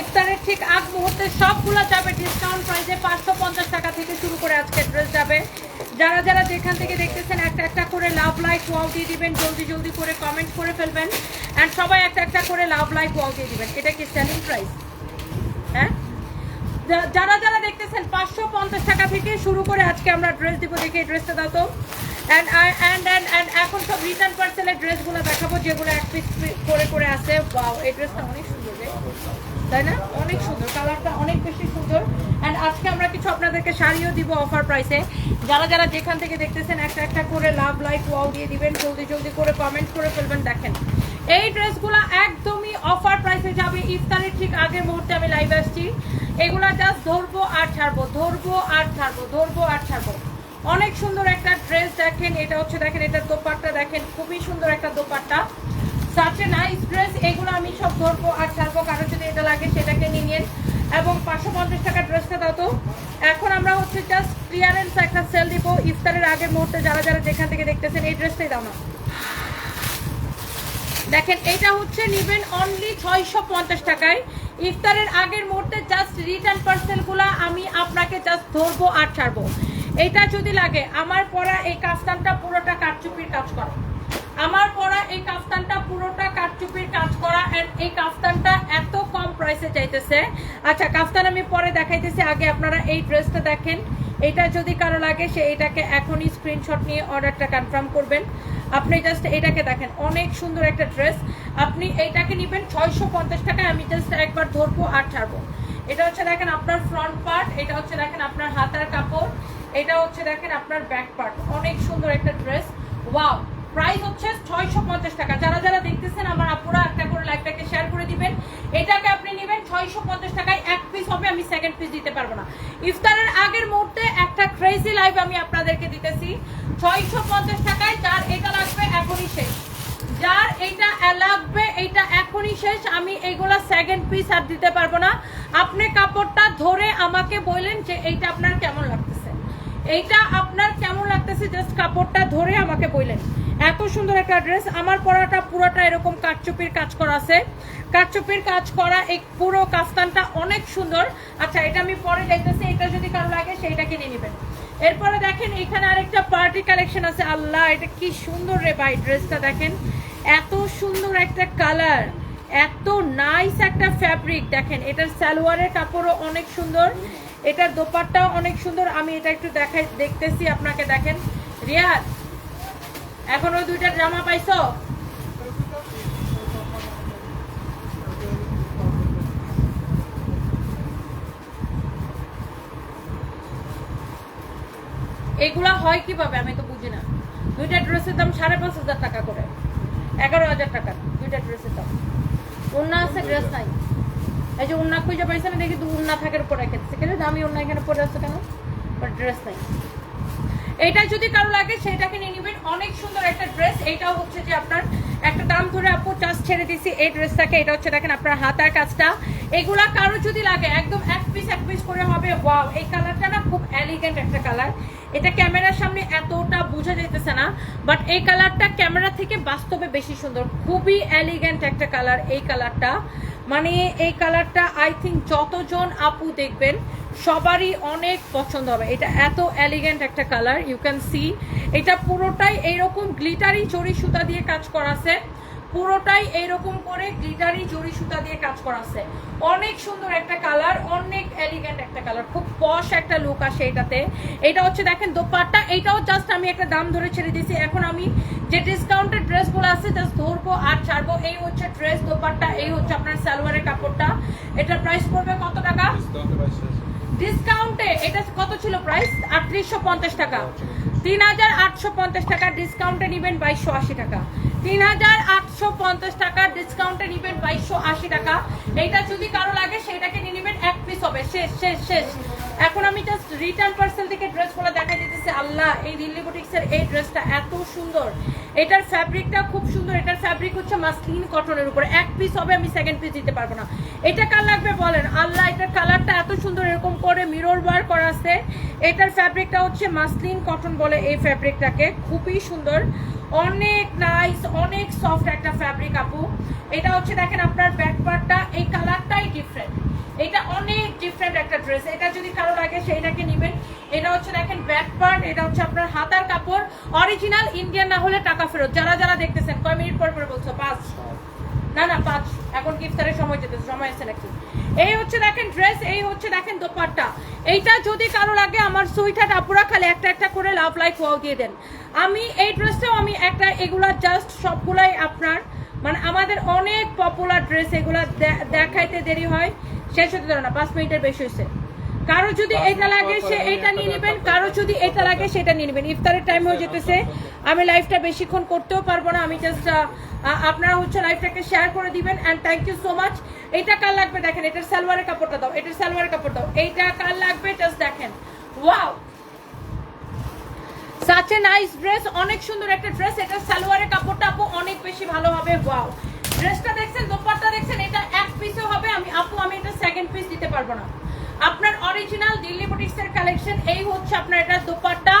ইফতারের ঠিক আগ মুহূর্তে সবগুলো যাবে ডিসকাউন্ট প্রাইসে পাঁচশো পঞ্চাশ টাকা থেকে শুরু করে আজকে ড্রেস যাবে। যারা যারা যেখান থেকে দেখতেছেন, একটা একটা করে লাভ লাইক ওয়াও দিয়ে দিবেন, জলদি জলদি করে কমেন্ট করে ফেলবেন। অ্যান্ড সবাই একটা একটা করে লাভ লাইক ওয়াও দিয়ে দিবেন। এটা কি সেলিং প্রাইস হ্যাঁ? যারা যারা দেখতেছেন, পাঁচশো পঞ্চাশ টাকা থেকে শুরু করে আজকে আমরা ড্রেস দিব দেখে এই ড্রেসটা দাও তো। অ্যান্ড অ্যান্ড অ্যান্ড অ্যান্ড এখন সব রিটার্ন পার্সেলের ড্রেসগুলো দেখাবো, যেগুলো এক পিস করে করে আছে। বাও এই ড্রেসটা অনেক সুন্দর তাই না? অনেক সুন্দর, কালারটা অনেক বেশি সুন্দর। অ্যান্ড আজকে আমরা কিছু আপনাদেরকে শাড়িও দিব অফার প্রাইসে যারা যারা যেখান থেকে দেখতেছেন, একটা একটা করে লাভ লাইক ওয়াও দিয়ে দিবেন, জলদি জলদি করে কমেন্ট করে ফেলবেন, দেখেন। এই ড্রেসগুলো একদমই অফার প্রাইসে যাবে। ইফতারের ঠিক আগের মুহূর্তে আমি লাইভ আসছি। এগুলা জাস্ট ধরবো আর ছাড়বো, ধরবো আর ছাড়বো, ধরবো আর ছাড়বো। অনেক সুন্দর একটা ড্রেস দেখেন, এটা হচ্ছে দেখেন, এটার দোপাট্টা দেখেন, খুবই সুন্দর একটা দোপাট্টা। এ নাইস ড্রেস এগুলো আমি সব ধরবো আর ছাড়বো, কারও যদি এটা লাগে সেটাকে নিয়ে নিন। এবং পাঁচশো পঞ্চাশ টাকার ড্রেসটা দাও তো। এখন আমরা হচ্ছে জাস্ট ক্লিয়ারেন্স একটা সেল দিব। ইফতারের আগের মুহূর্তে যারা যারা যেখান থেকে দেখতেছেন, এই ড্রেসটাই দাও না। দেখেন, এটা হচ্ছে নিবেন অনলি ছয়শো পঞ্চাশ টাকায়। ইফতারের আগের মুহূর্তে জাস্ট রিটার্ন পার্সেলগুলো আমি আপনাকে জাস্ট ধরবো আর ছাড়বো। এটা যদি লাগে, আমার পরা এই কাফতানটা পুরোটা কারচুপির কাজ করা। আমার পরা এই কাফতানটা পুরোটা কাঠচুপির কাজ করা এন্ড এই কাফতানটা এত কম প্রাইসে চাইতেছে। আচ্ছা কাফতান আমি পরে দেখাইতেছি। আগে আপনারা এই ড্রেসটা দেখেন। এটা যদি কারও লাগে, সে এটাকে এখনই স্ক্রিনশট নিয়ে অর্ডারটা কনফার্ম করবেন। আপনি জাস্ট এটাকে দেখেন। অনেক সুন্দর একটা ড্রেস আপনি এইটাকে নেবেন ছয়শো পঞ্চাশ টাকায়। আমি জাস্ট একবার ধরবো আর ছাড়বো। এটা হচ্ছে দেখেন আপনার ফ্রন্ট পার্ট এটা হচ্ছে দেখেন আপনার হাতার কাপড়, এটা হচ্ছে দেখেন আপনার ব্যাক পার্ট অনেক সুন্দর একটা ড্রেস ওয়াও প্রাইস হচ্ছে ছয়শো পঞ্চাশ টাকা। যারা যারা দেখতেছেন, আমার আপুরা একটা করে লাইভটাকে শেয়ার করে দিবেন। এটাকে আপনি নেবেন ছয়শো পঞ্চাশ টাকায়। এক পিস হবে, আমি সেকেন্ড পিস দিতে পারব না। ইফতারের আগের মুহূর্তে একটা ক্রেজি লাইভ আমি আপনাদেরকে দিতেছি। ছয়শো পঞ্চাশ টাকায় যার এটা লাগবে, এখনই শেষ। যার এইটা লাগবে এইটা এখনই শেষ। আমি এইগুলা সেকেন্ড পিস আর দিতে পারব না। আপনি কাপড়টা ধরে আমাকে বললেন যে, এইটা আপনার কেমন লাগতেছে? এইটা আপনার কেমন লাগতেছে? জাস্ট কাপড়টা ধরে আমাকে বললেন। এত সুন্দর একটা ড্রেস আমার পরাটা পুরোটা এরকম কাঠচুপির কাজ করা আছে। কাঠচুপির কাজ করা এই পুরো কাস্তানটা অনেক সুন্দর। আচ্ছা এটা আমি পরে দেখতেছি। এটা যদি কারও লাগে, সেইটা কিনে নেবেন। এরপরে দেখেন, এখানে আরেকটা পার্টি কালেকশন আছে। আল্লাহ, এটা কি সুন্দর রে ভাই ড্রেসটা দেখেন। এত সুন্দর একটা কালার এত নাইস একটা ফ্যাব্রিক দেখেন, এটার সালোয়ারের কাপড়ও অনেক সুন্দর। এটার দোপাট্টাও অনেক সুন্দর। আমি এটা একটু দেখাই দেখতেছি আপনাকে দেখেন। রিয়াদ এখন ওই দুইটা জামা পাইছো? এগুলা হয় কীভাবে? আমি তো বুঝি না। দুইটা ড্রেসের দাম সাড়ে পাঁচ হাজার টাকা করে। এগারো হাজার টাকা দুইটা ড্রেসের দাম। অন্য আছে ড্রেস নাই। এই যে উন্না খুঁজে পাইছে না দেখি তো উন্না থাকার উপরে রেখেছে কেন দামি উন্না এখানে পরে আছে কেন? ড্রেস নাই। এটা যদি কারও লাগে সেটাকে নিয়ে নেবেন। অনেক সুন্দর একটা ড্রেস এটাও হচ্ছে যে আপনার একটা দাম ধরে আপু চাষ ছেড়ে দিছি এই ড্রেসটাকে এটা হচ্ছে দেখেন আপনার হাতার কাজটা। এগুলা কারও যদি লাগে, একদম এক পিস এক পিস করে হবে। ওয়াও এই কালারটা না খুব এলিগেন্ট একটা কালার এটা ক্যামেরার সামনে এতটা বোঝা যাইতেছে না। বাট এই কালারটা ক্যামেরা থেকে বাস্তবে বেশি সুন্দর। খুবই এলিগেন্ট একটা কালার এই কালারটা মানে এই কালারটা আই থিঙ্ক যতজন আপু দেখবেন, সবারই অনেক পছন্দ হবে। এটা এত এলিগেন্ট একটা কালার ইউ ক্যান সি এটা পুরোটাই এইরকম গ্লিটারি চড়ি সুতা দিয়ে কাজ করা আছে। পুরোটাই এইরকম করে গ্লিটারি জরি সুতা দিয়ে কাজ করা আছে। অনেক সুন্দর একটা কালার অনেক এলিগেন্ট একটা কালার খুব পশ একটা লুক আসে এটাতে। এটা হচ্ছে দেখেন দোপাট্টা। এইটাও জাস্ট আমি একটা দাম ধরে ছেড়ে দিয়েছি। এখন আমি যে ডিসকাউন্টেড ড্রেসগুলো আছে জাস্ট ধরবো আর ছাড়বো। এই হচ্ছে ড্রেস দোপাট্টা এই হচ্ছে আপনার সালোয়ারের কাপড়টা। এটার প্রাইস পড়বে কত টাকা? ডিসকাউন্টে এটা কত ছিল প্রাইস আটত্রিশশো পঞ্চাশ টাকা। তিন হাজার আটশো পঞ্চাশ টাকার ডিসকাউন্টে নেবেন বাইশশো আশি টাকা। তিন হাজার আটশো পঞ্চাশ টাকা ডিসকাউন্টে নেবেন বাইশশো আশি টাকা। এইটা যদি কারও লাগে সেটাকে নিয়ে নেবেন এক পিস হবে। শেষ শেষ শেষ। এখন আমি জাস্ট রিটার্ন পার্সেল থেকে ড্রেসগুলো দেখা দিতেছি। আল্লাহ, এই দিল্লি বুটিক্সের এই ড্রেসটা এত সুন্দর। এটার ফ্যাব্রিকটা খুব সুন্দর। এটার ফ্যাব্রিক হচ্ছে মাসলিন কটনের উপরে। এক পিস হবে, আমি সেকেন্ড পিস দিতে পারব না। এটা কার লাগবে বলেন? আল্লাহ, এটার কালারটা এত সুন্দর, এরকম করে মিরর ওয়ার করা আছে। এটার ফ্যাব্রিকটা হচ্ছে মাসলিন কটন বলে এই ফ্যাব্রিকটাকে খুবই সুন্দর। অনেক নাইস অনেক সফট একটা ফ্যাব্রিক আপু। এটা হচ্ছে দেখেন আপনার ব্যাক পার্টটা এই কালারটাই ডিফারেন্ট ড্রেস এটা যদি কারও লাগে, সেইটাকে নেবেন। এটা হচ্ছে দেখেন ব্যাক পার্ট এটা হচ্ছে আপনার হাতার কাপড়। অরিজিনাল ইন্ডিয়ান না হলে টাকা ফেরত। যারা যারা দেখতেছেন, কয় মিনিট পর পর বলছো? পাঁচ। না না, পাঁচ। এখন কি ইফতারের সময় যেতে সময় আছে নাকি? এই হচ্ছে দেখেন ড্রেস এই হচ্ছে দেখেন দোপাট্টা। এইটা যদি কারও লাগে, আমার সুইটার আপুরা খালি একটা একটা করে লাভ লাইক ওয়াও দিয়ে দেন। আমি এই ড্রেসটাও আমি একটা এগুলা জাস্ট সবগুলাই আপনার মানে আমাদের অনেক পপুলার ড্রেস এগুলা দেখাইতে দেরি হয় শেষ হতে ধরে না পাঁচ মিনিটের বেশি হয়েছে কারও যদি এটা লাগে সে এটা নিয়ে নেবেন কারও যদি এটা লাগে সেটা নিয়ে নেবেন। ইফতারের টাইম হয়ে যেতেছে আমি লাইফটা বেশিক্ষণ করতেও পারব না আমি জাস্ট আপনারা হচ্ছে লাইফটাকে শেয়ার করে দিবেন and thank you so much এইটা কার লাগবে দেখেন এটার সালোয়ারের কাপড়টা দাও এটার সালোয়ারের কাপড় দাও এইটা কার লাগবে? জাস্ট দেখেন। Wow such a nice dress অনেক সুন্দর একটা ড্রেস এটা সালোয়ারের কাপড়টা আপু অনেক বেশি ভালো হবে ওয়াও ড্রেসটা দেখছেন, দোপাট্টা দেখছেন, এটা এক পিসও হবে, আমি, আপু, আমি এটা সেকেন্ড পিস দিতে পারব না। আপনার অরিজিনাল দিল্লি বুটিক্সের কালেকশন এই হচ্ছে আপনার এটা দোপাট্টা,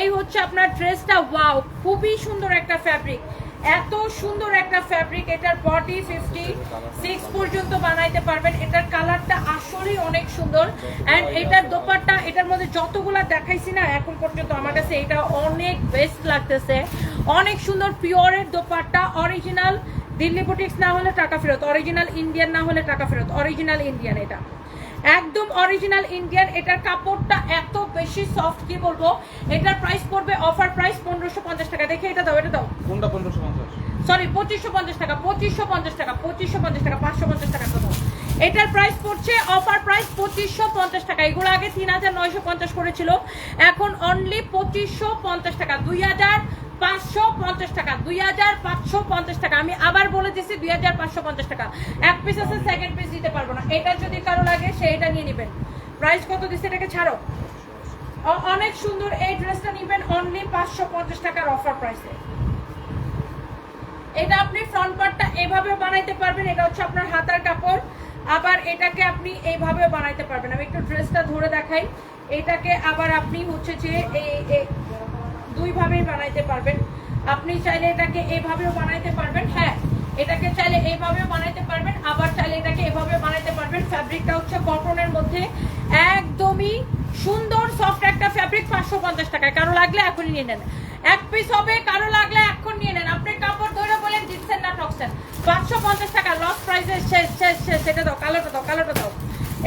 এই হচ্ছে আপনার ড্রেসটা ওয়াও খুবই সুন্দর একটা ফ্যাব্রিক এত সুন্দর একটা ফ্যাব্রিক এটার বডি ফিফটি সিক্স পর্যন্ত বানাইতে পারবেন। এটার কালারটা আসলেই অনেক সুন্দর। অ্যান্ড এটার দোপাট্টা, এটার মধ্যে যতগুলা দেখাইছি না, এখন পর্যন্ত আমার কাছে এটা অনেক বেস্ট লাগতেছে। অনেক সুন্দর পিওরের দোপাট্টা অরিজিনাল দিল্লি বুটিক্স না হলে টাকা ফেরত অরিজিনাল ইন্ডিয়ান না হলে টাকা ফেরত অরিজিনাল ইন্ডিয়ান এটা। একদম অরিজিনাল ইন্ডিয়ান এটার কাপড়টা এত বেশি সফট কি বলব? এটার প্রাইস পড়বে অফার প্রাইস পনেরোশো পঞ্চাশ টাকা। দেখে এটা দাও এটা দাও। কোনটা পনেরোশো পঞ্চাশ? সরি পঁচিশশো পঞ্চাশ টাকা পঁচিশশো পঞ্চাশ টাকা পঁচিশশো পঞ্চাশ টাকা পাঁচশো পঞ্চাশ টাকা কত এটার প্রাইস পড়ছে অফার প্রাইস পঁচিশশো পঞ্চাশ টাকা। এগুলো আগে তিন হাজার নয়শো পঞ্চাশ করেছিল। এখন অনলি পঁচিশশো পঞ্চাশ টাকা। দুই হাজার পাঁচশো পঞ্চাশ টাকা, দুই হাজার পাঁচশো পঞ্চাশ টাকা। আমি আবার দুই হাজার পাঁচশো পঞ্চাশ টাকা। এক পিস আছে সেকেন্ড পিস দিতে না। এটা যদি কারও লাগে সেইটা নিয়ে নেবেন। প্রাইস কত দিচ্ছে এটাকে অনেক সুন্দর এই ড্রেসটা নেবেন অনলি পাঁচশো পঞ্চাশ টাকার অফার প্রাইসে এটা আপনি ফ্রন্ট পার্টটা এভাবে বানাইতে পারবেন, এটা হচ্ছে আপনার হাতার কাপড়। আবার এটাকে আপনি এইভাবে বানাইতে পারবেন। আমি একটু ড্রেসটা ধরে দেখাই। এটাকে আবার আপনি হচ্ছে যে এই- দুইভাবেই বানাইতে পারবেন। আপনি চাইলে এটাকে এইভাবেও বানাইতে পারবেন। হ্যাঁ এটাকে চাইলে এইভাবেও বানাইতে পারবেন, আবার চাইলে এটাকে এভাবে বানাইতে পারবেন। ফ্যাব্রিকটা হচ্ছে কটনের মধ্যে একদমই সুন্দর সফট একটা ফ্যাব্রিক, পাঁচশো পঞ্চাশ টাকায়। কারও লাগলে এখনই নিয়ে নেন। এক পিস হবে, কারও লাগলে এখন নিয়ে নেন। আপনি কাপড় ধরে বলেন, দিচ্ছেন না, ঠকছেন। পাঁচশো পঞ্চাশ টাকা লস প্রাইসে শেষ শেষ শেষ। সেটা দাও কালোটা দাও কালোটা দাও।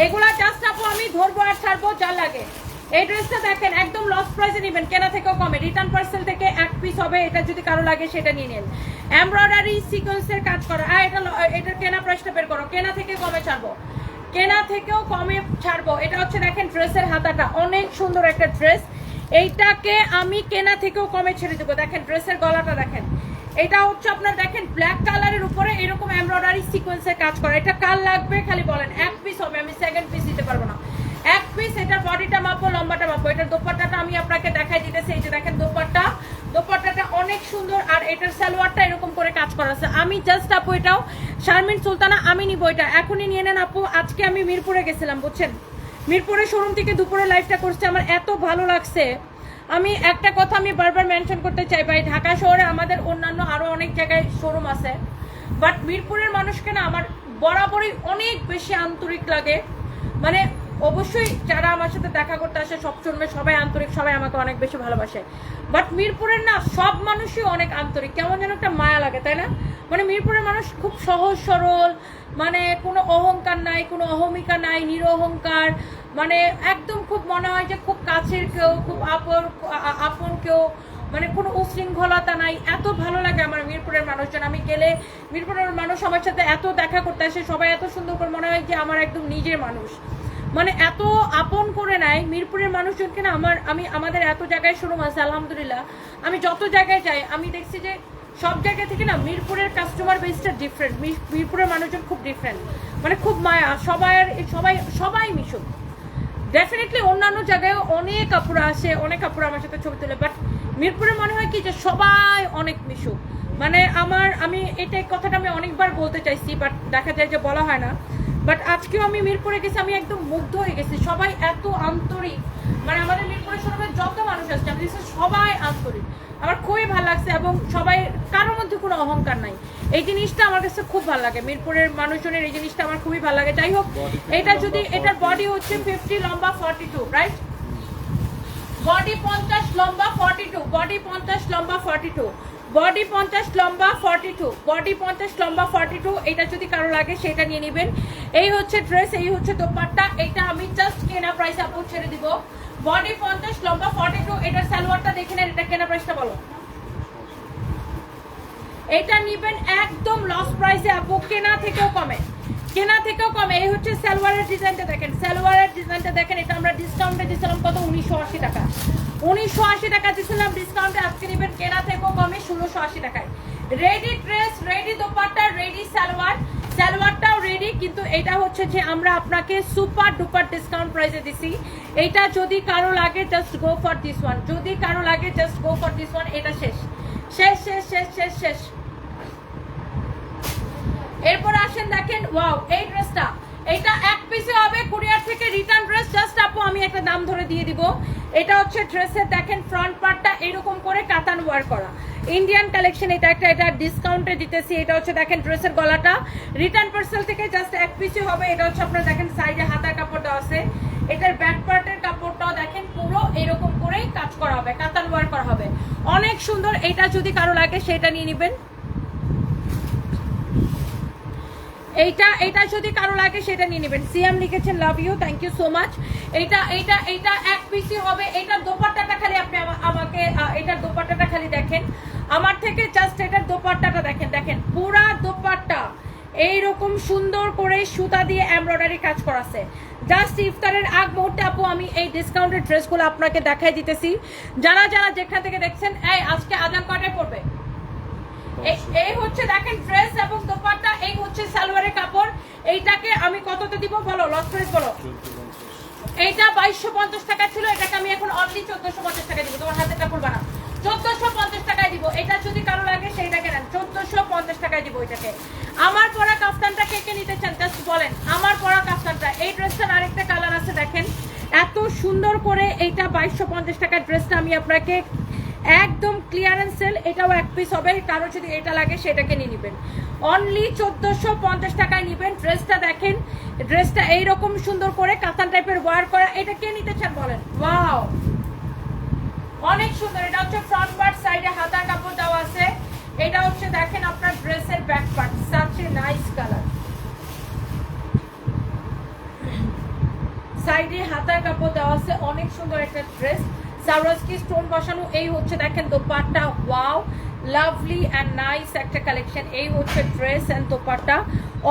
এগুলা জাস্ট আপু আমি ধরবো আর ছাড়বো, যা লাগে। এই ড্রেসটা দেখেন, একদম লস প্রাইসে নেবেন, কেনা থেকেও কমে। রিটার্ন পার্সেল থেকে এক পিস হবে, এটা যদি কারও লাগে সেটা নিয়ে নেন। এমব্রয়ডারি সিকোয়েন্সের কাজ করা। আর এটা এটার কেনা প্রাইসটা বের করো। কেনা থেকে কমে ছাড়বো। কেনা থেকেও কমে ছাড়বো। এটা হচ্ছে দেখেন ড্রেসের হাতাটা। অনেক সুন্দর একটা ড্রেস। এইটাকে আমি কেনা থেকেও কমে ছেড়ে দেবো। দেখেন ড্রেসের গলাটা দেখেন। এটা হচ্ছে আপনার দেখেন ব্ল্যাক কালারের উপরে এরকম এমব্রয়ডারি সিকোয়েন্সের কাজ করা। এটা কার লাগবে খালি বলেন। এক পিস হবে, আমি সেকেন্ড পিস দিতে পারব না। এক পিস এটার বডিটা মাপো, লম্বাটা মাপো। এটার দোপাট্টাটা আমি আপনাকে দেখাই দিতেছি। এই যে দেখেন দোপাট্টা। দোপাট্টাটা অনেক সুন্দর, আর এটার সালোয়ারটা এরকম করে কাজ করা আছে। আমি জাস্ট আপু এটাও শারমিন সুলতানা, আমি নিব এটা। এখনই নিয়ে নেন আপু। আজকে আমি মিরপুরে গেছিলাম, বুঝছেন? মিরপুরের শোরুম থেকে দুপুরে লাইফটা করছে। আমার এত ভালো লাগছে। আমি একটা কথা আমি বারবার মেনশন করতে চাই, ভাই, ঢাকা শহরে আমাদের অন্যান্য আরও অনেক জায়গায় শোরুম আছে। বাট মিরপুরের মানুষকে না আমার বরাবরই অনেক বেশি আন্তরিক লাগে। মানে অবশ্যই যারা আমার সাথে দেখা করতে আসে, সব শোরুমে সবাই আন্তরিক, সবাই আমাকে অনেক বেশি ভালোবাসে। বাট মিরপুরের না, সব মানুষই অনেক আন্তরিক। কেমন যেন একটা মায়া লাগে, তাই না? মানে মিরপুরের মানুষ খুব সহজ, সরল মানে কোনো অহংকার নাই, কোনো অহমিকা নাই, নিরহংকার। মানে একদম খুব মনে হয় যে খুব কাছের কেউ, খুব আপন আপন কেউ। মানে কোনো উশৃঙ্খলতা নাই। এত ভালো লাগে আমার মিরপুরের মানুষজন। আমি গেলে মিরপুরের মানুষ আমার সাথে এত দেখা করতে আসে। সবাই এত সুন্দর করে মনে হয় যে আমার একদম নিজের মানুষ। মানে এত আপন করে নেয় মিরপুরের মানুষজনকে না আমার, আমি আমাদের এত জায়গায় শোরুম আছে, আলহামদুলিল্লাহ। আমি যত জায়গায় যাই, আমি দেখছি যে সব জায়গা থেকে না মিরপুরের কাস্টমার বেসটা ডিফারেন্ট মিরপুরের মানুষজন খুব ডিফারেন্ট মানে খুব মায়া সবাই সবাই সবাই মিশুক। ডেফিনেটলি অন্যান্য জায়গায় অনেক কাপড় আসে, অনেক কাপড় আমার সাথে ছবি তোলে বাট মিরপুরে মনে হয় কি যে সবাই অনেক মিশুক। মানে আমার, আমি এটা কথাটা আমি অনেকবার বলতে চাইছি বাট দেখা যায় যে বলা হয় না। বাট আজকেও আমি মিরপুরে গেছি আমি একদম মুগ্ধ হয়ে গেছি। সবাই এত আন্তরিক। মানে আমাদের মিরপুরের শোরুমে যত মানুষ আসছে আমি দেখছি সবাই আন্তরিক। আমার খুবই ভালো লাগছে এবং সবাই কারোর মধ্যে কোনো অহংকার নাই। এই জিনিসটা আমার কাছে খুব ভালো লাগে। মিরপুরের মানুষজনের এই জিনিসটা আমার খুবই ভালো লাগে। যাই হোক এটা যদি এটার বডি হচ্ছে ফিফটি লম্বা ফর্টি টু রাইট বডি পঞ্চাশ লম্বা ফর্টি টু বডি পঞ্চাশ লম্বা ফর্টি টু বডি পঞ্চাশ, লম্বা ফর্টি টু বডি পঞ্চাশ, লম্বা ফর্টি টু এটা যদি কারও লাগে, সেটা নিয়ে নেবেন। এই হচ্ছে ড্রেস এই হচ্ছে দোপাট্টা। এটা আমি জাস্ট কেনা প্রাইস আপু ছেড়ে দিব। বডি পঞ্চাশ, লম্বা ফর্টি টু এটার সালোয়ারটা দেখে নেন, এটা কেনা প্রাইসটা বলো। এটা নিবেন একদম লস প্রাইসে আপু, কেনা থেকেও কমে। কেনা থেকেও কমে। এই হচ্ছে সালোয়ারের ডিজাইনটা দেখেন। সালোয়ারের ডিজাইনটা দেখেন, এটা আমরা ডিসকাউন্টে দিয়েছিলাম কত? উনিশশো আশি টাকা। উনিশশো আশি টাকা দিয়েছিলাম ডিসকাউন্টে আজকে নিবেন কেনা থেকেও কমে ষোলোশো আশি টাকায়। Ready dress ready dupatta ready salwar. সালোয়ারটাও ready কিন্তু এটা হচ্ছে যে আমরা আপনাকে সুপার ডুপার ডিসকাউন্ট প্রাইসে দিছি। এটা যদি কারও লাগে just go for this one যদি কারও লাগে just go for this one এটা শেষ। শেষ শেষ শেষ শেষ শেষ। এরপর আসেন দেখেন ওয়াও এই ড্রেসটা এটা এক পিসে হবে কুরিয়ার থেকে রিটার্ন ড্রেস জাস্ট আপু, আমি একটা দাম ধরে দিয়ে দিব। এটা হচ্ছে ড্রেসের দেখেন ফ্রন্ট পার্টটা এরকম করে কাতান ওয়ার করা। ইন্ডিয়ান কালেকশন এটা একটা, এটা ডিসকাউন্টে দিতেছি, এটা হচ্ছে, দেখেন ড্রেসের গলাটা। রিটার্ন পার্সেল থেকে জাস্ট এক পিসে হবে, এটা হচ্ছে আপনার, দেখেন সাইডে হাতার কাপড় দেওয়া আছে। এটার ব্যাক পার্টের কাপড়টাও, দেখেন, পুরো এরকম করেই কাজ করা হবে, কাতান ওয়ার করা হবে। অনেক সুন্দর, এটা যদি কারও লাগে, সেটা নিয়ে নেবেন। এইটা এটা যদি কারও লাগে সেটা নিয়ে নেবেন। সিএম লিখেছেন love you thank you so much এইটা এইটা এইটা এক পিসি হবে। এটার দোপাট্টাটা খালি আপনি আমাকে এটার দোপাট্টাটা খালি দেখেন। আমার থেকে জাস্ট এটার দোপাট্টাটা দেখেন দেখেন। পুরা দোপাট্টা এইরকম সুন্দর করে সুতা দিয়ে এমব্রয়ডারি কাজ করাছে। জাস্ট ইফতারের আগ মুহূর্তে আপু, আমি এই ডিসকাউন্টের ড্রেসগুলো আপনাকে দেখাই দিতেছি। যারা যারা যেখান থেকে দেখছেন, এই, আজকে আজান কটায় পড়বে। এই- হচ্ছে দেখেন ড্রেস এবং দোপাট্টা, এই হচ্ছে সালোয়ারের কাপড়। এইটাকে আমি কততে দিব বলো লস প্রাইস বলো? এইটা বাইশশো পঞ্চাশ টাকা ছিল, এটাকে আমি এখন অনলি চোদ্দশো পঞ্চাশ টাকা দিব। তোমার হাতে কাপড় বানা চোদ্দশো পঞ্চাশ টাকায় দিব। এটা যদি কারও লাগে, সেইটাকে নেন। চোদ্দশো পঞ্চাশ টাকায় দিব এটাকে। আমার পরা কাফতানটা কে কে নিতে চান? জাস্ট বলেন। আমার পরা কাফতানটা। এই ড্রেসটার আরেকটা কালার আছে, দেখেন। এত সুন্দর করে এইটা বাইশশো পঞ্চাশ টাকার ড্রেসটা আমি আপনাকে একদম ক্লিয়ারেন্স সেল এটাও এক পিস হবে। কারও যদি এটা লাগে, সেটাকে নিয়ে নেবেন। অনলি চোদ্দোশো পঞ্চাশ টাকায় নেবেন। ড্রেসটা দেখেন ড্রেসটা এইরকম সুন্দর করে কাতান টাইপের ওয়ার করা। এটা কে নিতে চান বলেন? ওয়াও অনেক সুন্দর। এটা হচ্ছে ফ্রন্ট পার্ট সাইডে হাতার কাপড় দেওয়া আছে। এটা হচ্ছে দেখেন আপনার ড্রেসের back part such nice colour সাইডে হাতার কাপড় দেওয়া আছে। অনেক সুন্দর একটা ড্রেস সাউরাজকি স্টোন বসানো এই হচ্ছে দেখেন dupatta. Wow lovely and nice একটা কালেকশন এই হচ্ছে ড্রেস অ্যান্ড দোপাট্টা।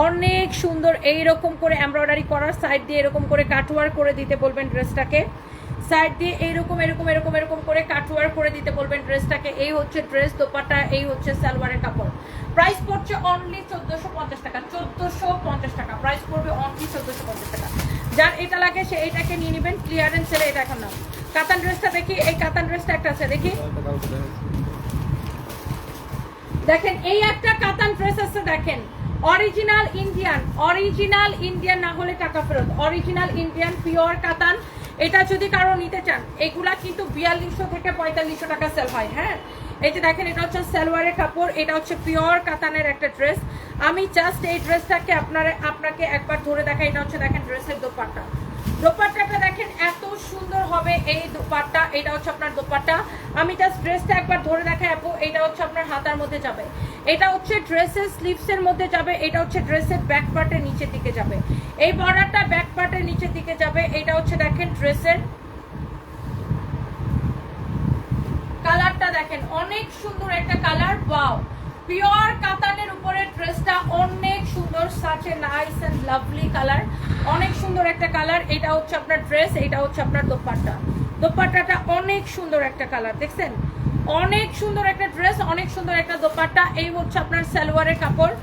অনেক সুন্দর এই রকম করে এমব্রয়ডারি করার সাইড দিয়ে এরকম করে কাটওয়ার করে দিতে বলবেন ড্রেসটাকে সাইড দিয়ে এইরকম, এরকম এরকম এরকম করে কাটওয়ার করে দিতে বলবেন ড্রেসটাকে এই হচ্ছে ড্রেস দোপাট্টা, এই হচ্ছে সালোয়ারের কাপড়। প্রাইস পড়ছে অনলি চোদ্দোশো পঞ্চাশ টাকা। চোদ্দোশো পঞ্চাশ টাকা। প্রাইস পড়বে অনলি চোদ্দোশো পঞ্চাশ টাকা। যার এটা লাগে সে এটাকে নিয়ে নেবেন। ক্লিয়ারেন্স এটা এখন নাও কাতান ড্রেসটা দেখি, এই কাতান ড্রেসটা একটা আছে, দেখি। দেখেন, এই একটা কাতান ড্রেস আছে, দেখেন। অরিজিনাল ইন্ডিয়ান অরিজিনাল ইন্ডিয়ান না হলে টাকা ফেরত। অরিজিনাল ইন্ডিয়ান, পিওর কাতান। এটা যদি কারও নিতে চান, এগুলা কিন্তু বিয়াল্লিশশো থেকে পঁয়তাল্লিশশো টাকা সেল হয় হ্যাঁ? এই যে দেখেন, এটা হচ্ছে সালোয়ারের কাপড়, এটা হচ্ছে পিওর কাতানের একটা ড্রেস। আমি জাস্ট এই ড্রেসটাকে আপনার, আপনাকে একবার ধরে দেখাই, এটা হচ্ছে, দেখেন, ড্রেসের দোপাট্টা। দোপাট্টাটা দেখেন, এত এই দোপাট্টা এটা হচ্ছে আপনার দোপাট্টা। আমি জাস্ট ড্রেসটা একবার ধরে দেখাই আপু এটা হচ্ছে আপনার হাতার মধ্যে যাবে। এটা হচ্ছে ড্রেসের স্লিভসের মধ্যে যাবে, এটা হচ্ছে ড্রেসের ব্যাক পার্টের নিচের দিকে যাবে। এই বর্ডারটা ব্যাক পার্টের নিচের দিকে যাবে এটা হচ্ছে দেখেন ড্রেসের কালারটা দেখেন, অনেক সুন্দর একটা কালার ওয়াও পিওর কাতানের উপরে ড্রেসটা অনেক সুন্দর such a nice and lovely colour অনেক সুন্দর একটা কালার এটা হচ্ছে আপনার ড্রেস এটা হচ্ছে আপনার দোপাট্টা। দোপাট্টাটা অনেক সুন্দর একটা কালার দেখছেন? অনেক সুন্দর একটা ড্রেস অনেক সুন্দর একটা দোপাট্টা। এই হচ্ছে আপনার সালোয়ারের কাপড়।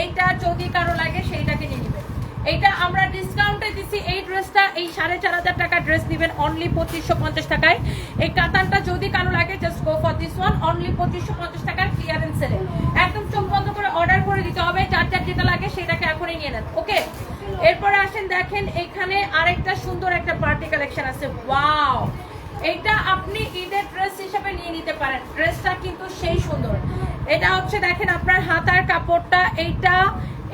এইটা যদি কারও লাগে, সেইটাকে নিয়ে নেবেন। এইটা আমরা ডিসকাউন্টে দিছি, এই ড্রেসটা এই সাড়ে চার হাজার টাকা ড্রেস দিবেন অনলি পঁচিশশো পঞ্চাশ টাকায়। এই কাতানটা যদি কারও লাগে just go for this one only পঁচিশশো পঞ্চাশ টাকার ক্লিয়ারেন্স সেলে একদম চোখ বন্ধ করে অর্ডার করে দিতে হবে, যার যার যেটা লাগে সেটাকে এখনই নিয়ে নেন ওকে এরপরে আসেন, দেখেন, এখানে আরেকটা সুন্দর একটা পার্টি কালেকশন আছে। ওয়াও এটা আপনি ঈদের ড্রেস হিসেবে নিয়ে নিতে পারেন। ড্রেসটা কিন্তু সেই সুন্দর। এটা হচ্ছে দেখেন আপনার হাতার কাপড়টা। এইটা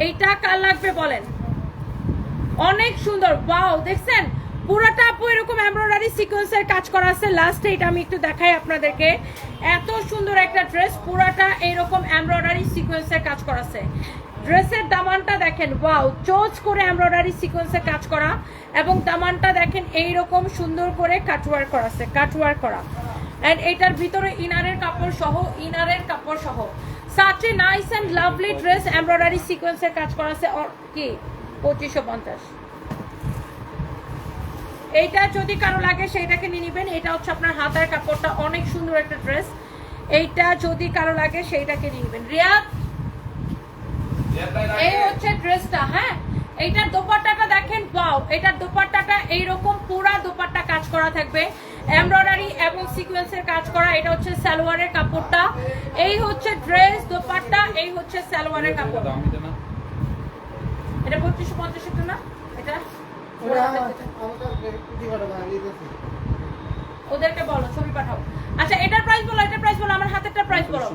এইটা কার লাগবে বলেন? অনেক সুন্দর। ওয়াও দেখছেন? পুরোটা আপু এরকম এমব্রয়ডারি সিকোয়েন্সের কাজ করা আছে। লাস্টে এটা আমি একটু দেখাই আপনাদেরকে। এত সুন্দর একটা ড্রেস পুরোটা এইরকম এমব্রয়ডারি সিকোয়েন্সের কাজ করা আছে। ড্রেসের দামানটা দেখেন ওয়াও চোচ করে এমব্রয়ডারি সিকোয়েন্সের কাজ করা এবং দামানটা দেখেন এইরকম সুন্দর করে কাটওয়ার করা আছে কাটওয়ার করা। এন্ড এটার ভিতরে ইনারের কাপড় সহ, ইনারের কাপড় সহ। Such nice and lovely dress embroidery সিকোয়েন্সের কাজ করা আছে কি? পঁচিশশো পঞ্চাশ। এইটা যদি কারও লাগে, সেইটাকে নিয়ে নিবেন। এটা হচ্ছে আপনার হাতার কাপড়টা, অনেক সুন্দর একটা ড্রেস এইটা যদি কারও লাগে, সেইটাকে নিয়ে নিবেন। রিয়াদ এই হচ্ছে ড্রেসটা হ্যাঁ? এইটার দোপাট্টাটা দেখেন পাও এটার দোপাট্টাটা এইরকম পুরা দোপাট্টা কাজ করা থাকবে। এমব্রয়ডারি এবং সিকোয়েন্সের কাজ করা এটা হচ্ছে সালোয়ারের কাপড়টা। এই হচ্ছে ড্রেস দোপাট্টা এই হচ্ছে সালোয়ারের কাপড়। এটা পঁচিশশো পঞ্চাশ একটু না এটা ওদেরকে বলো ছবি পাঠাও। আচ্ছা এটার প্রাইস বলো এটার প্রাইস বলো আমার হাতেরটা প্রাইস বলো।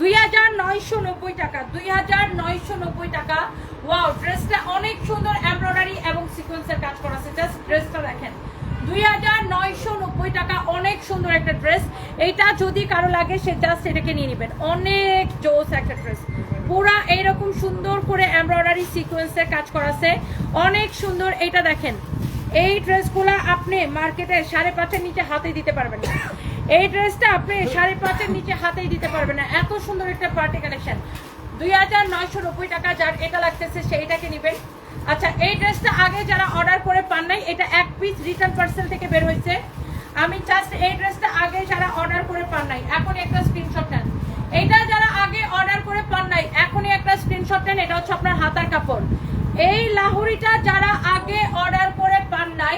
দুই হাজার নয়শো নব্বই টাকা, দুই হাজার নয়শো নব্বই টাকা। ওয়াও ড্রেসটা অনেক সুন্দর এমব্রয়ডারি এবং সিকোয়েন্সের কাজ করা আছে। জাস্ট ড্রেসটা দেখেন। দুই হাজার নয়শো নব্বই টাকা, অনেক সুন্দর একটা ড্রেস এইটা যদি কারও লাগে, সে জাস্ট এটাকে নিয়ে নেবেন। অনেক জোস একটা ড্রেস পুরা এইরকম সুন্দর করে এমব্রয়ডারি সিকোয়েন্সের কাজ করা আছে। অনেক সুন্দর। এইটা দেখেন। এই ড্রেসগুলো আপনি মার্কেটে সাড়ে পাঁচের নিচে হাতে দিতে পারবেন এই ড্রেসটা আপনি সাড়ে পাঁচের নিচে হাতেই দিতে পারবেন না। এত সুন্দর একটা পার্টি কালেকশন দুই হাজার নয়শো নব্বই টাকা যার এটা লাগতেছে সেইটাকে নেবেন। আচ্ছা এই ড্রেসটা আগে যারা অর্ডার করে পান নাই, এটা এক পিস রিটার্ন পার্সেল থেকে বের হয়েছে। আমি জাস্ট এই ড্রেসটা আগে যারা অর্ডার করে পান নাই এখন একটা স্ক্রিনশট নেন। এটা যারা আগে অর্ডার করে পান নাই, এখনই একটা স্ক্রিনশট নেন। এটা হচ্ছে আপনার হাতার কাপড়। এই লাহুরিটা যারা আগে অর্ডার করে পান নাই,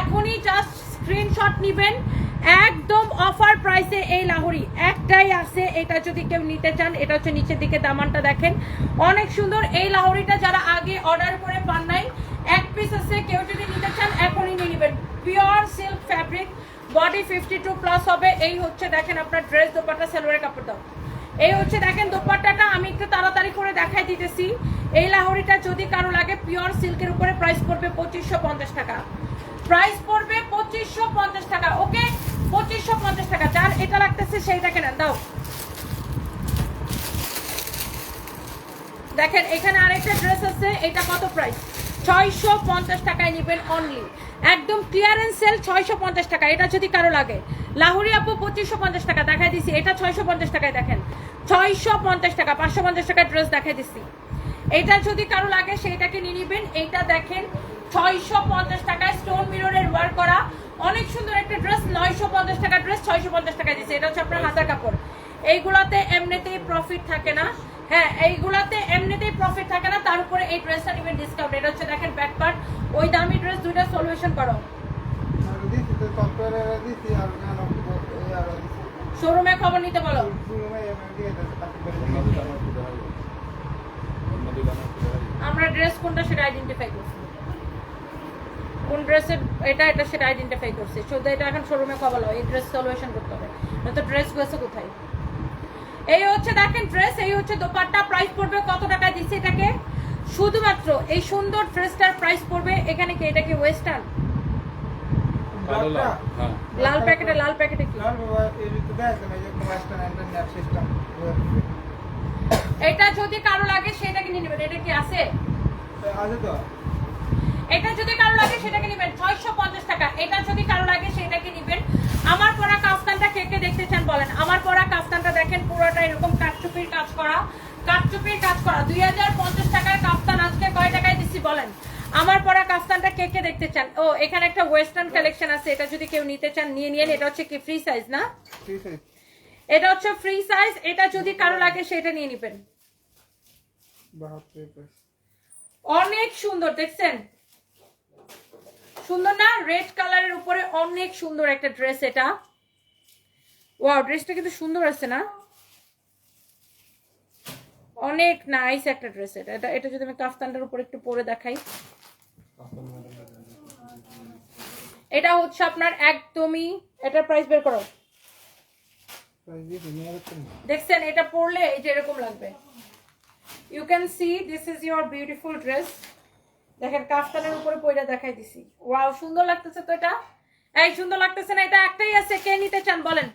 এখনই জাস্ট স্ক্রিনশট নিবেন। একদম অফার প্রাইসে এই লাহুরি। একটাই আছে, এটা যদি কেউ নিতে চান, এটা হচ্ছে নিচের দিকে দামানটা দেখেন। অনেক সুন্দর এই লাহুরিটা যারা আগে অর্ডার করে পান নাই, এক পিস আছে, কেউ যদি নিতে চান, এখনই নিয়ে নেবেন। Pure silk fabric body fifty two plus হবে। এই হচ্ছে দেখেন আপনার ড্রেস দোপাটা সেলোয়ারের কাপড় দাও। এই হচ্ছে দেখেন দোপাট্টাটা, আমি একটু তাড়াতাড়ি করে দেখাই দিতেছি। এই লাহরিটা যদি কারও লাগে পিওর সিল্কের উপরে প্রাইস পড়বে পঁচিশশো টাকা। প্রাইস পড়বে পঁচিশশো টাকা ওকে পঁচিশশো পঞ্চাশ টাকা। যার এটা লাগতেছে সেইটাকে নেন দাও। দেখেন, এখানে আরেকটা ড্রেস আছে, এটা কত প্রাইস ছয়শো পঞ্চাশ টাকায় নেবেন অনলি একদম ক্লিয়ারেন্স সেল ছয়শো পঞ্চাশ টাকা, এটা যদি কারও লাগে। লাহুরি আপু, পঁচিশশো পঞ্চাশ টাকা, দেখাই দিছি, এটা ছয়শো পঞ্চাশ টাকায় দেখেন। ছয়শো পঞ্চাশ টাকা, পাঁচশো পঞ্চাশ টাকার ড্রেস দেখাই দিছি। এটা যদি কারও লাগে, সেইটাকে নিয়ে নিবেন। এইটা দেখেন, ছয়শো পঞ্চাশ টাকায় স্টোন মিররের ওয়ার্ক করা। অনেক সুন্দর একটা ড্রেস নয়শো পঞ্চাশ টাকা ড্রেস ছয়শো পঞ্চাশ টাকা দিচ্ছে এটা হচ্ছে আপনার হাতার কাপড়। এইগুলাতে এমনিতেই প্রফিট থাকে না। হ্যাঁ এইগুলাতে এমনিতেই প্রফিট থাকে না। তার উপরে এই ড্রেসটা নেবেন ডিসকাউন্ট এটা হচ্ছে দেখেন ব্যাক পার্ট ওই দামি ড্রেস দুইটা সলিউশন করো। শোরুমে খবর নিতে বলো। আমরা ড্রেস কোনটা সেটা আইডেন্টিফাই করছি। কোন ড্রেসের এটা এটা সেটা আইডেন্টিফাই করছি। শুধু এটা এখন শোরুমে খবর লো এই ড্রেস সলিউশন করতে হবে। তো ড্রেস গেছে কোথায়? এই হচ্ছে দেখেন ড্রেস এই হচ্ছে দোপাট্টা। প্রাইস পড়বে কত টাকা দিচ্ছে এটাকে? শুধুমাত্র এই সুন্দর ড্রেসটার প্রাইস পড়বে এখানে কি? এটা কি ওয়েস্টার্ন লাল প্যাকেটে লাল প্যাকেটে কি? এটা যদি কারও লাগে সেটাকে নিয়ে নেবেন। এটা কি আছে? এটা যদি কারও লাগে সেটাকে নেবেন। ছয়শো পঞ্চাশ টাকা। এটা যদি কারও লাগে সেটাকে নেবেন। আমার পরা কাফতানটা কে কে দেখতে চান বলেন। আমার পরা কাফতানটা দেখেন পুরোটা এরকম কাঠচুপির কাজ করা। কাঠচুপির কাজ করা। দুই হাজার পঞ্চাশ টাকার কাফতান আজকে কয় টাকায় দিচ্ছি বলেন? আমার পরা কাফতানটা কে কে দেখতে চান? ও এখানে একটা ওয়েস্টার্ন কালেকশন আছে। এটা যদি কেউ নিতে চান নিয়ে নিয়েন। এটা হচ্ছে কি ফ্রি সাইজ না? এটা হচ্ছে ফ্রি সাইজ এটা যদি কারও লাগে সেটা নিয়ে নিবেন। অনেক সুন্দর দেখছেন? সুন্দর না? রেড কালারের উপরে অনেক সুন্দর একটা ড্রেস এটা। ওয়াও ড্রেসটা কিন্তু সুন্দর আছে না? অনেক নাইস একটা ড্রেস এটা। এটা এটা যদি আমি কাফতানটার উপর একটু পরে দেখাই। এটা হচ্ছে আপনার একদমই এটার প্রাইস বের করো। দেখছেন, এটা পরলে এই যে এরকম লাগবে। You can see this is your beautiful dress দেখেন কাফতানের উপরে পয়লা দেখাই দিছি। ওয়াও সুন্দর লাগতেছে তো এটা? এই সুন্দর লাগতেছে না এটা একটাই আছে কে নিতে চান বলেন।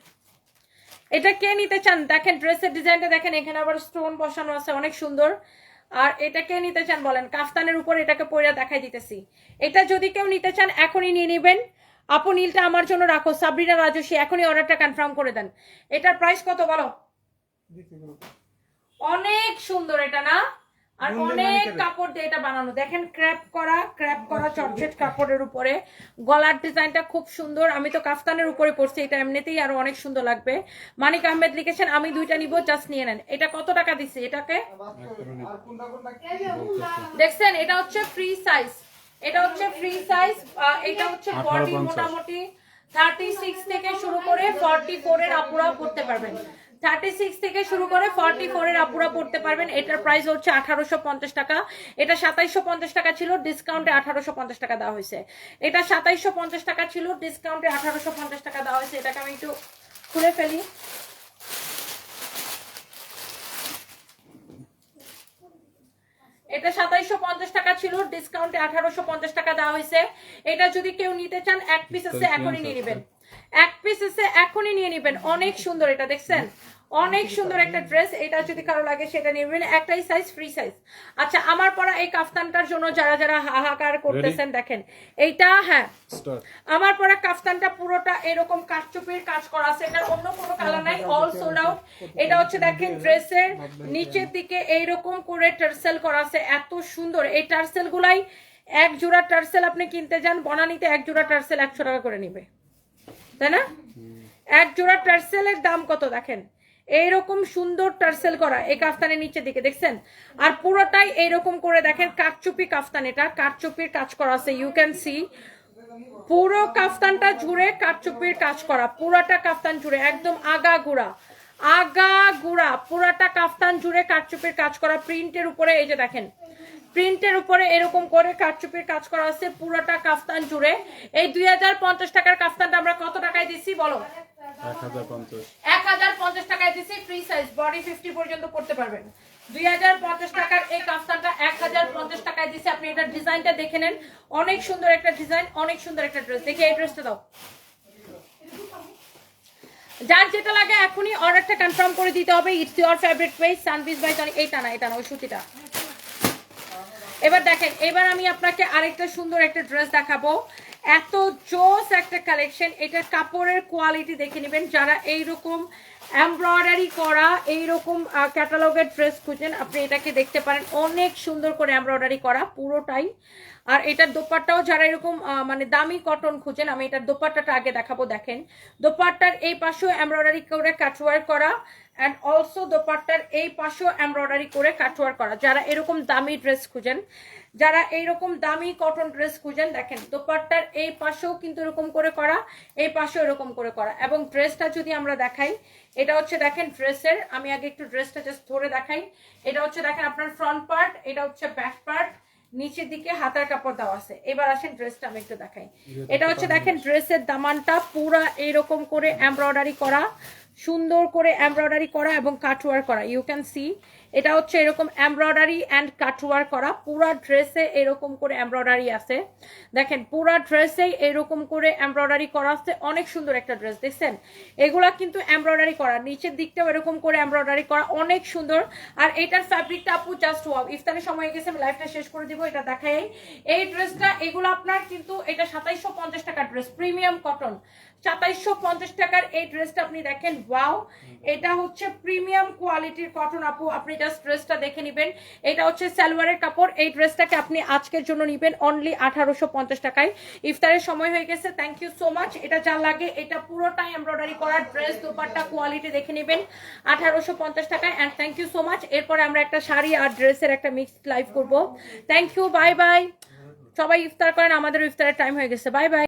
এটা কে নিতে চান? দেখেন ড্রেসের ডিজাইনটা দেখেন এখানে আবার স্টোন বসানো আছে অনেক সুন্দর। আর এটা কে নিতে চান বলেন? কাফতানের উপর এটাকে পয়লা দেখাই দিতেছি। এটা যদি কেউ নিতে চান এখনই নিয়ে নেবেন। আপু নীলটা আমার জন্য রাখো। সাবরিনা রাজস্বী এখনই অর্ডারটা কনফার্ম করে দেন। এটার প্রাইস কত বলো? অনেক সুন্দর এটা না? আর অনেক কাপড় দিয়ে এটা বানানো। দেখেন ক্র্যাপ করা ক্র্যাপ করা চটচট কাপড়ের উপরে। গলার ডিজাইনটা খুব সুন্দর। আমি তো কাফতানের উপরে পড়ছি এটা এমনিতেই আরও অনেক সুন্দর লাগবে। মানিক আহমেদ লিখেছেন আমি দুইটা নিব জাস্ট নিয়ে নেন। এটা কত টাকা দিচ্ছি এটাকে? দেখছেন এটা হচ্ছে ফ্রি সাইজ এটা হচ্ছে ফ্রি সাইজ এটা হচ্ছে বডি মোটামুটি। থার্টি সিক্স থেকে শুরু করে ফর্টি ফোর এর আপুরা পড়তে পারবেন। থার্টি সিক্স থেকে শুরু করে ফর্টি ফোর এর আপুরা পড়তে পারবেন। এটার প্রাইস হচ্ছে আঠারোশো পঞ্চাশ টাকা। এটা সাতাইশশো পঞ্চাশ টাকা ছিল ডিসকাউন্টে আঠারোশো পঞ্চাশ টাকা দেওয়া হয়েছে। এটা সাতাইশশো পঞ্চাশ টাকা ছিল ডিসকাউন্টে আঠারোশো পঞ্চাশ টাকা দেওয়া হয়েছে। এটাকে আমি একটু খুলে ফেলি। এটা সাতাইশশো পঞ্চাশ টাকা ছিল ডিসকাউন্টে আঠারোশো পঞ্চাশ টাকা দেওয়া হয়েছে। এটা যদি কেউ নিতে চান এক পিস আছে এখনই নিয়ে নেবেন। এক পিস আছে এখনই নিয়ে নেবেন। অনেক সুন্দর এটা দেখছেন? অনেক সুন্দর একটা ড্রেস এটা যদি কারও লাগে সেটা নিয়ে নেবেন। একটাই সাইজ ফ্রি সাইজ আচ্ছা আমার পরা এই কাফতানটার জন্য যারা যারা হাহাকার করতেছেন দেখেন। এইটা হ্যাঁ। আমার পরা কাফতানটা পুরোটা এরকম কাঠচুপির কাজ করা আছে। এটার অন্য কোনো কালার নাই অল সোল্ড আউট এটা হচ্ছে দেখেন ড্রেসের নিচের দিকে এইরকম করে টার্সেল করা আছে। এত সুন্দর। এই টার্সেল গুলাই এক জোড়া টার্সেল আপনি কিনতে যান বনানিতে এক জোড়া টার্সেল একশো টাকা করে নিবে। তাই না? এক জোড়া টার্সেলের দাম কত দেখেন? এইরকম সুন্দর টার্সেল করা এই কাফতানের নিচে দিকে, দেখছেন? আর পুরোটাই এইরকম করে দেখেন, কাঠচুপি কাফতান এটা, কাঠচুপির কাজ করা আছে ইউ ক্যান সি পুরো কাফতানটা জুড়ে কাঠচুপির কাজ করা, পুরাটা কাফতান জুড়ে, একদম আগা গুড়া আগা গুড়া পুরাটা কাফতান জুড়ে কাঠচুপির কাজ করা প্রিন্টের উপরে, এই যে দেখেন প্রিন্টের উপরে এরকম করে কাঠচুপির কাজ করা আছে পুরোটা কাফতান জুড়ে। এই দুই হাজার পঞ্চাশ টাকার কাফতানটা আমরা কত টাকায় দিচ্ছি বলো? এক হাজার পঞ্চাশ। টাকায় দিচ্ছি ফ্রি সাইজ বডি ফিফটি পর্যন্ত পড়তে পারবেন। দুই হাজার পঞ্চাশ টাকার এই কাফতানটা এক হাজার পঞ্চাশ টাকায় দিচ্ছি আপনি এটার ডিজাইনটা দেখে নেন। অনেক সুন্দর একটা ডিজাইন অনেক সুন্দর একটা ড্রেস। দেখে এই ড্রেসটা দাও। যার যেটা লাগে এখনই অর্ডারটা কনফার্ম করে দিতে হবে। It's your favourite page Sanvis by Johnny এইটা না এটা না ওই সুতিটা। এবার দেখেন, এবার আমি আপনাকে আরেকটা সুন্দর একটা ড্রেস দেখাবো। এত জোস একটা কালেকশন এটা কাপড়ের কোয়ালিটি দেখে নেবেন। যারা এইরকম এমব্রয়ডারি করা, এইরকম ক্যাটালগের ড্রেস খুঁজেন, আপনি এটাকে দেখতে পারেন। অনেক সুন্দর করে এমব্রয়ডারি করা, পুরোটাই আর এটার দোপাট্টাও যারা এরকম মানে দামি কটন খুঁজেন, আমি এটার দোপাট্টাটা আগে দেখাবো, দেখেন। দোপাট্টার এই পাশেও এমব্রয়ডারি করে কাটওয়ার করা অ্যান্ড অলসো দোপাট্টার এই পাশেও এমব্রয়ডারি করে কাটওয়ার করা। যারা এরকম দামি ড্রেস খুঁজেন, যারা এইরকম দামি কটন ড্রেস খুঁজেন, দেখেন, দোপাট্টার এই পাশেও কিন্তু এরকম করে করা, এই পাশেও এরকম করে করা। এবং ড্রেসটা যদি আমরা দেখাই, এটা হচ্ছে, দেখেন ড্রেসের আমি আগে একটু ড্রেসটা জাস্ট ধরে দেখাই। এটা হচ্ছে, দেখেন, আপনার ফ্রন্ট পার্ট এটা হচ্ছে ব্যাক পার্ট নিচের দিকে হাতার কাপড় দেওয়া আছে। এবার আসেন ড্রেসটা আমি একটু দেখাই। এটা হচ্ছে দেখেন ড্রেসের দামানটা পুরা এরকম করে এমব্রয়ডারি করা সুন্দর করে এমব্রয়ডারি করা এবং কাটওয়ার করা। ইউ ক্যান সি এটা হচ্ছে এরকম এমব্রয়ডারি অ্যান্ড কাটওয়ার করা। পুরা ড্রেসে এরকম করে এমব্রয়ডারি আছে। দেখেন, পুরা ড্রেসেই এরকম করে এমব্রয়ডারি করা আছে। অনেক সুন্দর একটা ড্রেস দেখছেন? এগুলা কিন্তু এমব্রয়ডারি করা। নিচের দিকটাও এরকম করে এমব্রয়ডারি করা। অনেক সুন্দর। আর এটার ফ্যাব্রিকটা আপু জাস্ট ওয়াও ইফতারের সময় গেছে, আমি লাইফটা শেষ করে দিব, এটা দেখাই। এই ড্রেসটা এগুলো আপনার কিন্তু, এটা সাতাইশশো পঞ্চাশ টাকার ড্রেস প্রিমিয়াম কটন সাতাইশশো পঞ্চাশ টাকার এই ড্রেসটা আপনি দেখেন, ওয়াও। এটা হচ্ছে প্রিমিয়াম কোয়ালিটির কটন আপু, আপনি জাস্ট ড্রেসটা দেখে নেবেন। এটা হচ্ছে সালোয়ারের কাপড়, এই ড্রেসটাকে আপনি আজকের জন্য নেবেন অনলি আঠারোশো পঞ্চাশ টাকায়। ইফতারের সময় হয়ে গেছে থ্যাংক ইউ সো মাচ এটা যা লাগে, এটা পুরোটাই এমব্রয়ডারি করা ড্রেস দোপাট্টা কোয়ালিটি দেখে নেবেন, আঠারোশো পঞ্চাশ টাকায়। And thank you so much এরপরে আমরা একটা শাড়ি আর ড্রেসের একটা মিক্সড লাইভ করব। থ্যাংক ইউ বাই বাই সবাই ইফতার করেন আমাদের ইফতারের টাইম হয়ে গেছে। Bye bye